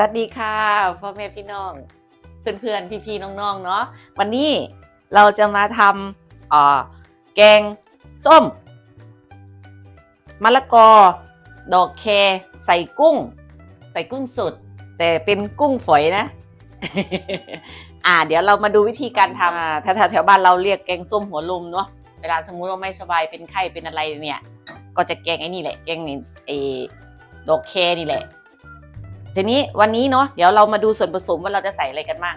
วัสดีค่ะพ่อแม่พี่น้อง เพื่อนๆ พี่ๆ น้องๆ เนาะวันนี้เราจะมาทำเอ่อแกงส้มมะละกอ ดอกแครใส่กุ้ง ใส่กุ้งสดแต่เป็นกุ้งฝอยนะ อ่า เดี๋ยวเรามาดูวิธีการทำอ่าแถวๆแถวบ้านเราเรียกแกงส้มหัวลุมเนาะเวลาสมมุติว่าไม่สบายเป็นไข้เป็นอะไรเนี่ย ก็จะแกงไอ้นี่แหละ แกงนี่ไอ้ดอกแครนี่แหละ ทีนี้วันนี้เนาะเดี๋ยวเรามาดูส่วนผสมว่าเราจะใส่อะไรกันบ้าง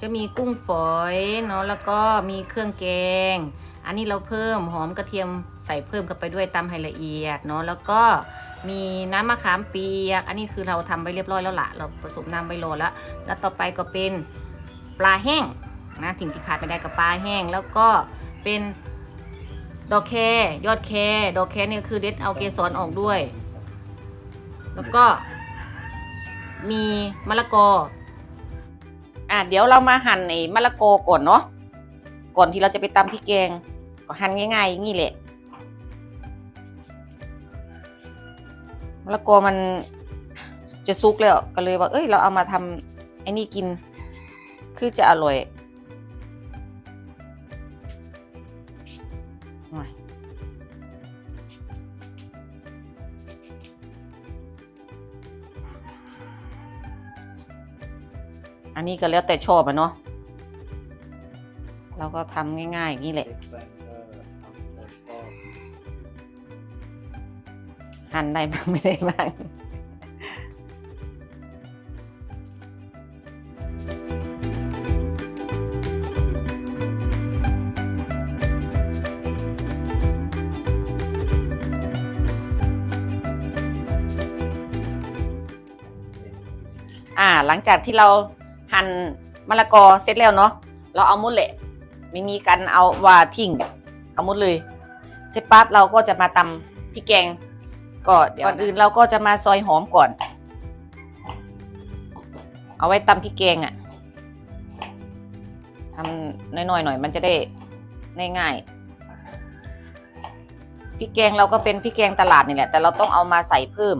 จะมีกุ้งฝอยเนาะแล้วก็มีเครื่องแกง อันนี้เราเพิ่มหอมกระเทียมใส่เพิ่มเข้าไปด้วยตำให้ละเอียดเนาะแล้วก็มีน้ำมะขามเปียก อันนี้คือเราทำไว้เรียบร้อยแล้วละเราผสมน้ำไว้รอแล้ว แล้วต่อไปก็เป็นปลาแห้งนะสิ่งที่ขาดไม่ได้กับปลาแห้ง แล้วก็เป็นดอกแครยอดแครดอกแครเนี่ยคือเด็ดเอาเกสรออกด้วย แล้วก็มีมะละกอ อะเดี๋ยวเรามาหั่นไอ้มะละกอก่อนเนาะ ก่อนที่เราจะไปตำพริกแกง ก็หั่นง่ายๆอย่างนี้แหละ มะละกอมันจะซุกแล้วก็เลยว่าเอ้ย เราเอามาทำไอ้นี่กิน คือจะอร่อย อันนี้ก็แล้วแต่ชอบอะเนาะเราก็ทำง่ายๆอย่างนี้แหละหั่นได้บ้างไม่ได้บ้างอ่าหลังจากที่เรา หั่นมะละกอเสร็จแล้วเนาะเราเอาหมุดแหละ ไม่มีการเอาวาทิ้งเอาหมุดเลย เสร็จปั๊บเราก็จะมาตำพริกแกงก็ก่อนอื่นเราก็จะมาซอยหอมก่อน เอาไว้ตำพริกแกงอะ่ะทำน้อยๆหน่อยมันจะได้ง่ายๆพริกแกงเราก็เป็นพริกแกงตลาดนี่แหละ แต่เราต้องเอามาใส่เพิ่ม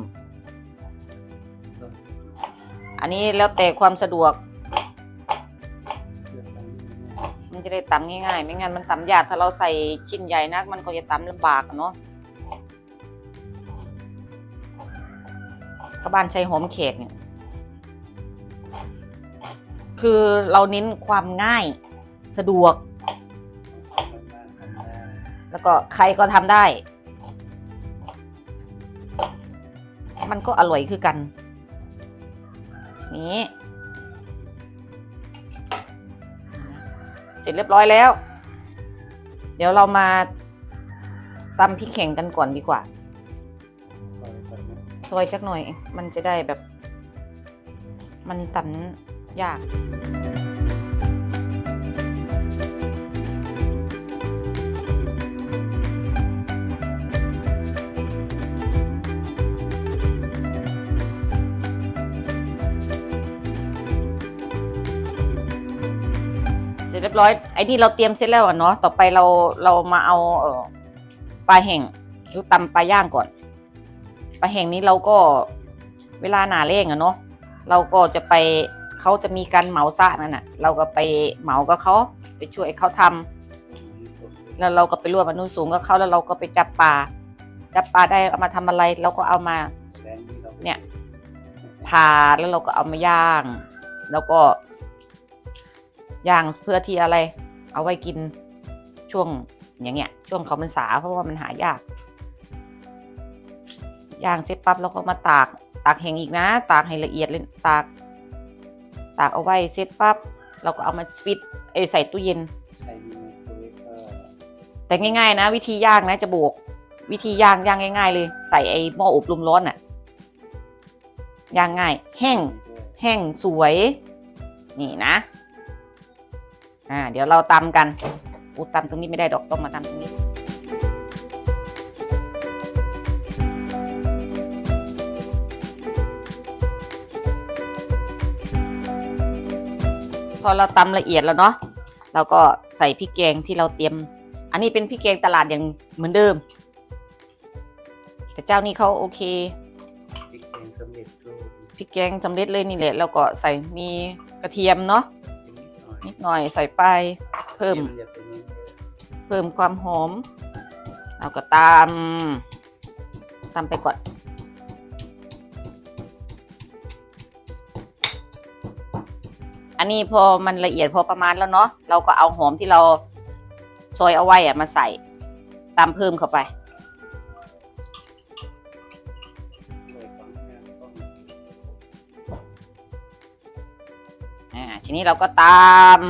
อันนี้แล้วแต่ความสะดวก ตำง่ายๆ ไม่งั้นมันตำยากถ้าเราใส่ชิ้นใหญ่นัก มันก็จะตำลำบากเนาะกระบานใช้หอมเขกเนี่ยคือเราเน้นความง่ายสะดวก แล้วก็ใครก็ทำได้ มันก็อร่อยคือกัน นี้ ร็จเรียบร้อยแล้ว เดี๋ยวเรามาตำพริกแข็งกันก่อนดีกว่า ซอยจักหน่อย มันจะได้แบบ มันตำยาก ร็จเรียบร้อยไอ้นี่เราเตรียมเสร็จแล้วอะเนาะต่อไปเราเรามาเอาเออปลาแห้งหรือตำปลาย่างก่อนปลาแห้งนี้เราก็เวลาหนาเร่งอะเนาะเราก็จะไปเขาจะมีการเหมาซะนั่นน่ะ เราก็ไปเหมากับเขาไปช่วยเขาทำแล้วเราก็ไปร่วมอนุสูงกับเขาแล้วเราก็ไปจับปลาจับปลาได้เอามาทำอะไร เราก็เอามา เนี่ยผ่าแล้วเราก็เอามาย่าง แล้วก็ ย่างเพื่อที่อะไร เอาไว้กินช่วงอย่างเงี้ย ช่วงเขามันสาเพราะว่ามันหายาก ย่างเสร็จปั๊บเราก็มาตากตากแห้งอีกนะ ตากให้ละเอียดเลยตาก ตากเอาไว้เสร็จปั๊บเราก็เอามาฟิตเอยใส่ตู้เย็น แต่ง่าย ๆ นะ วิธีย่างนะ จะโบกวิธีย่างย่างง่าย ๆ เลย ใส่ไอ้หม้ออบลมร้อนน่ะย่างง่าย แห้ง แห้งสวย นี่นะ อ่า เดี๋ยวเราตำกันอูตำตรงนี้ไม่ได้ดอกต้องมาตำตรงนี้พอเราตำละเอียดแล้วเนาะเราก็ใส่พริกแกงที่เราเตรียม อันนี้เป็นพริกแกงตลาดอย่างเหมือนเดิม แต่เจ้านี้เขาโอเคพริกแกงสำเร็จพริกแกงสำเร็จเลยนี่แหละแล้วก็ใส่มีกระเทียมเนาะ นิดหน่อยใส่ไปเพิ่มนจะเป็นอย่างนี้เพิ่มความหอมเราก็ตามตามไปก่อนอันนี้พอมันละเอียดพอประมาณแล้วเนาะเราก็เอาหอมที่เราซอยเอาไว้อะมาใส่ตามเพิ่มเข้าไป ทีนี้เราก็ตาม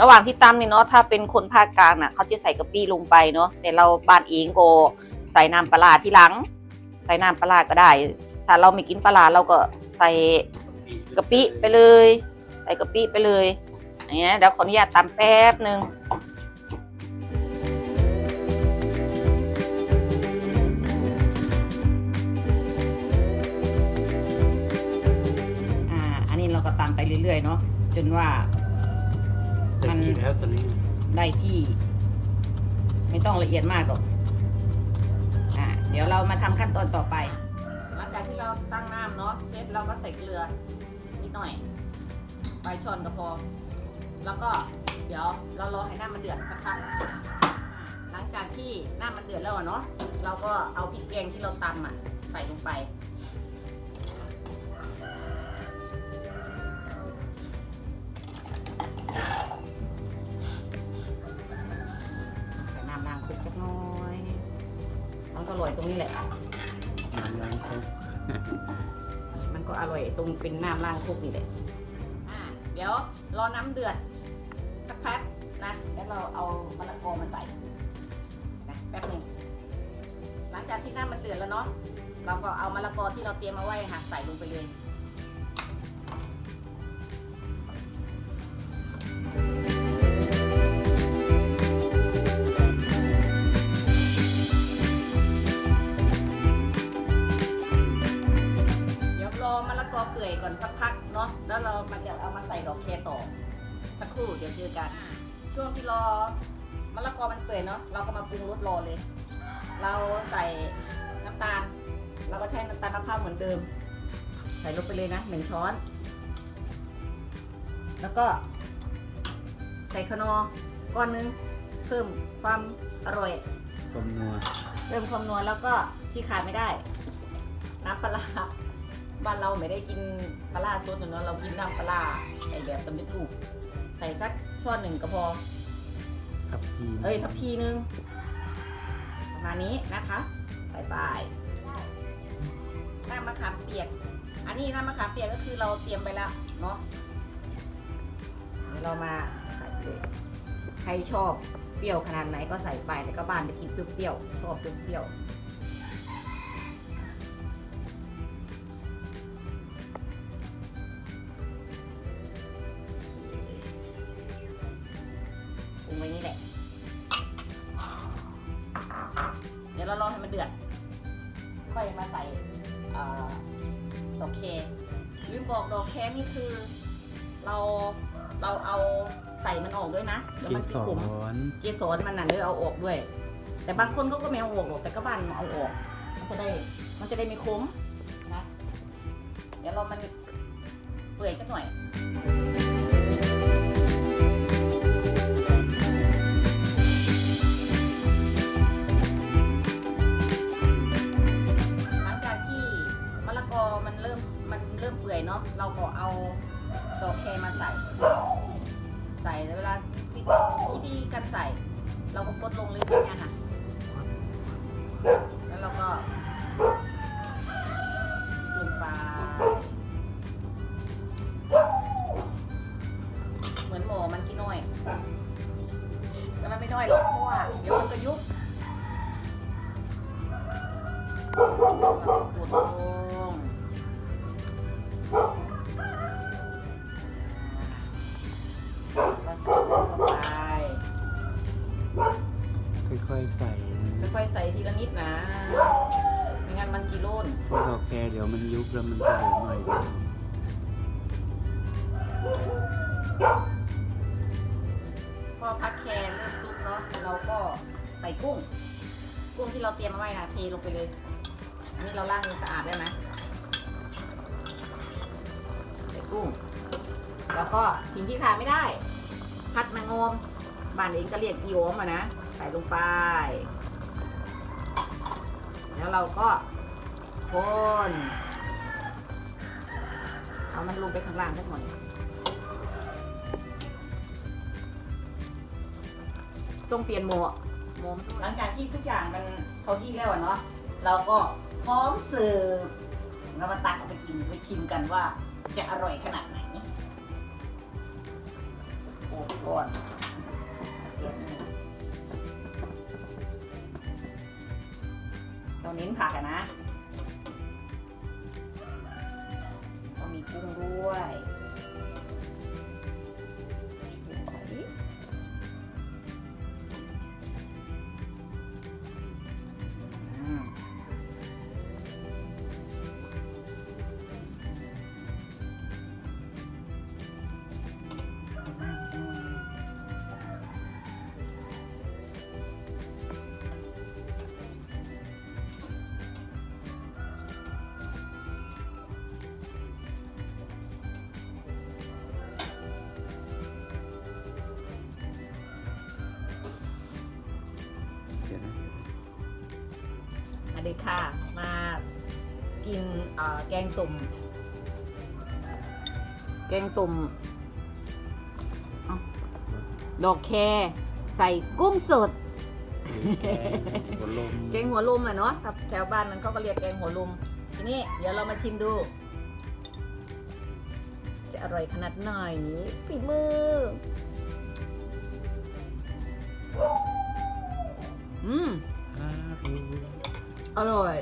ระหว่างที่ตำนี่เนาะถ้าเป็นคนภาคกลางน่ะเขาจะใส่กะปิลงไปเนาะแต่เราบ้านเองก็ใส่น้ำปลาที่หลัง ใส่น้ำปลาก็ได้ ถ้าเราไม่กินปลาเราก็ใส่กะปิไปเลย ใส่กะปิไปเลย เงี้ยเดี๋ยวขออนุญาตตำแป๊บหนึ่งอ่าอันนี้เราก็ตามไปเรื่อยๆเนาะจนว่าแต่มันที่แล้วตอนนี้ได้ที่ ไม่ต้องละเอียดมากหรอกอ่าเดี๋ยวเรามาทำขั้นตอนต่อไป หลังจากที่เราตั้งน้ำเนาะเสร็จเราก็ใส่เกลือนิดหน่อยใบช้อนก็พอ แล้วก็เดี๋ยวเรารอให้น้ำมันเดือดสักพักอ่าหลังจากที่น้ำมันเดือดแล้วอะเนาะเราก็เอาพริกแกงที่เราตำอะใส่ลงไปใส่น้ำล้างคุกสักหน้อยมันก็อร่อยตรงนี้แหละน้ำล้างครกมันก็อร่อยตรงเป็นน้ำล้างคุกนี่แหละอ่าเดี๋ยวรอน้ำเดือด สักพักนะ แล้วเราเอามะละกอมาใส่นะแป๊บหนึ่งหลังจากที่น้ำมันเดือดแล้วเนาะเราก็เอามะละกอที่เราเตรียมเอาไว้ค่ะใส่ลงไปเลย ช่วงที่รอมะละกอมันเปื่อยเนาะเราก็มาปรุงรสรอเลย เราใส่น้ำตาลเราก็ใช้น้ำตาลมะพร้าวเหมือนเดิม ใส่ลงไปเลยนะหนึ่งช้อน แล้วก็ ใส่ขนอก้อนนึงเพิ่มความอร่อยต้มนัวเริ่มความนัวแล้วก็ที่ขาดไม่ได้ น้ำปลาร้าบ้านเราไม่ได้กินปลาร้าสดเนาะเรากินน้ำปลาร้าใส่แบบสำเร็จรูปใส่สัก ช้อนหนึ่งก็พอกับพีเอ้ยทัพพีนึงประมาณนี้นะคะใส่ไปน้ำมะขามเปียก อันนี้น้ำมะขามเปียกก็คือเราเตรียมไปแล้วเนาะเดี๋ยวเรามาใส่เลยใครชอบเปรี้ยวขนาดไหนก็ใส่ไปแต่ก็บ้านจะกินเปรี้ยวๆชอบเปรี้ยวๆ อกแคลืมบอกดอกแคนี่คือ เราเราเอาใส่มันออกด้วยนะเดี๋ยวเกมันจะสขมรเกสรมันน่ะเนื้อเอาออกด้วย แต่บางคนเขาก็ไม่เอาออกหรอกแต่ก็บ้านเอาออก มันจะได้มันจะได้ไม่ขมนะเดี๋ยวเรามันเปื่อยจักหน่อย เริ่มเปื่อยเนาะเราก็เอาดอกแคมาใส่ ใส่แล้วเวลาวิธีการใส่ เราก็กดลงเลยแบบเนี้ยค่ะ แล้วเราก็ พอพักแคร์เริ่มซุปเนาะเราก็ใส่กุ้ง กุ้งที่เราเตรียมมาไว้นะเทลงไปเลย อันนี้เราล้างมือสะอาดได้ไหมใส่กุ้ง แล้วก็สิ่งที่ขาดไม่ได้ ผัดนางงมบ้านเองก็เรียกอีโอมอะนะ ใส่ลงไป แล้วเราก็คนเอามันลงไปข้างล่างสักหน่อย ต้องเปลี่ยนโหมดโหมดหลังจากที่ทุกอย่างมันเข้าที่แล้วอะเนาะเราก็พร้อมเสิร์ฟเรามาตักเอาไปกินไปชิมกันว่าจะอร่อยขนาดไหนโอ้ก่อนเดี๋ยนเราเน้นผักอะนะ ค่ะ มากินเอ่อแกงสุ่ม แกงสุ่มเอ้าดอกแครใส่กุ้งสด แกงหัวลมแกงหัวลุมอะเนาะครับแถวบ้านมันเขาก็เรียกแกงหัวลุมทีนี้เดี๋ยวเรามาชิมดู จะอร่อยขนาดไหนนี้ฝีมือ อืม อ่ารู้อร่อย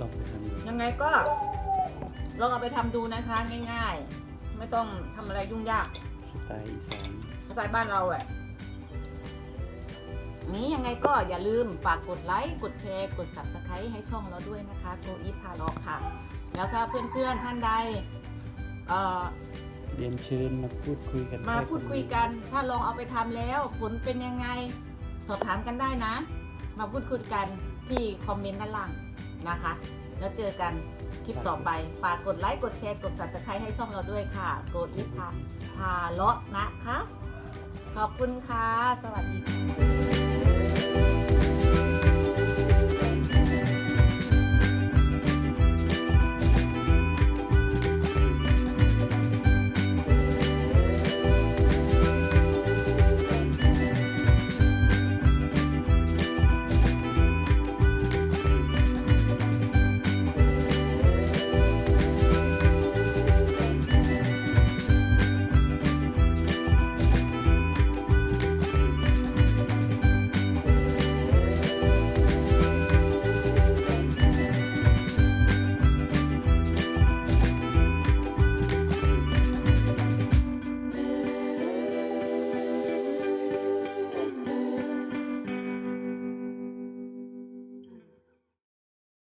ลองไปทำดูยังไงก็ลองเอาไปทำดูนะคะง่าย ๆ ไม่ต้องทำอะไรยุ่งยากสไตล์อีสานภาษาบ้านเราอะนี้ยังไงก็อย่าลืมฝากกดไลค์ กดแชร์ กด subscribe ให้ช่องเราด้วยนะคะโกอีพาลอกค่ะ แล้วถ้าเพื่อนๆท่านใดเอ่อ เรียนเชิญมาพูดคุยกันมาได้พูดคุยกัน ถ้าลองเอาไปทำแล้ว ผลเป็นยังไง สอบถามกันได้นะ มาพูดคุยกันที่คอมเมนต์ด้านล่างนะคะ แล้วเจอกันคลิปต่อไป ฝากกดไลค์ กดแชร์ กด subscribe ให้ช่องเราด้วยค่ะ โกอีพาพาเลาะนะคะ ขอบคุณค่ะ สวัสดีค่ะ